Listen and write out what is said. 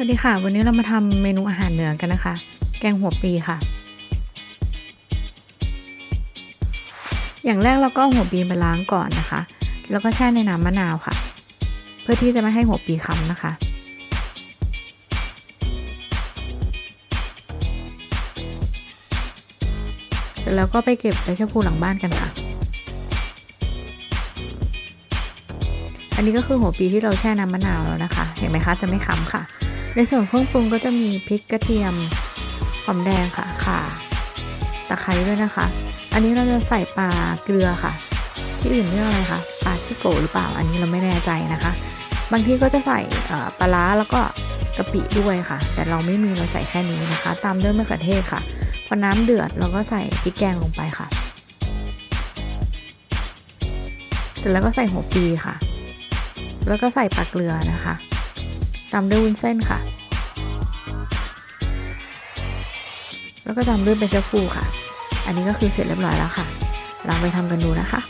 วัสดีค่ะ วันนี้เรามาทำเมนูอาหารเหนือกันนะคะ แกงหัวปีค่ะ อย่างแรกเราก็เอาหัวปีมาล้างก่อนนะคะ แล้วก็แช่ในน้ำมะนาวค่ะ เพื่อที่จะไม่ให้หัวปีค้ำนะคะ เสร็จแล้วก็ไปเก็บใบชะพูหลังบ้านกันค่ะ อันนี้ก็คือหัวปีที่เราแช่น้ำมะนาวแล้วนะคะ เห็นไหมคะจะไม่ค้ำค่ะ ในส่วนเครื่องปรุงก็จะมีพริกกระเทียมหอมแดงค่ะข่าตะไคร้ด้วยนะคะ อันนี้เราจะใส่ปลาเกลือค่ะ ที่อื่นเรียกอะไรคะปลาชิโกหรือเปล่าอันนี้เราไม่แน่ใจนะคะ บางที่ก็จะใส่ปลาร้าแล้วก็กะปิด้วยค่ะ แต่เราไม่มีเราใส่แค่นี้นะคะ ตามด้วยมะเขือเทศค่ะพอน้ำเดือดเราก็ใส่พริกแกงลงไปค่ะเสร็จแล้วก็ใส่หัวปีค่ะ แล้วก็ใส่ปลาเกลือนะคะ ตามด้วยวุ้นเส้นค่ะ แล้วก็ตามด้วยใบชะพูค่ะ อันนี้ก็คือเสร็จเรียบร้อยแล้วค่ะลองไปทำกันดูนะคะ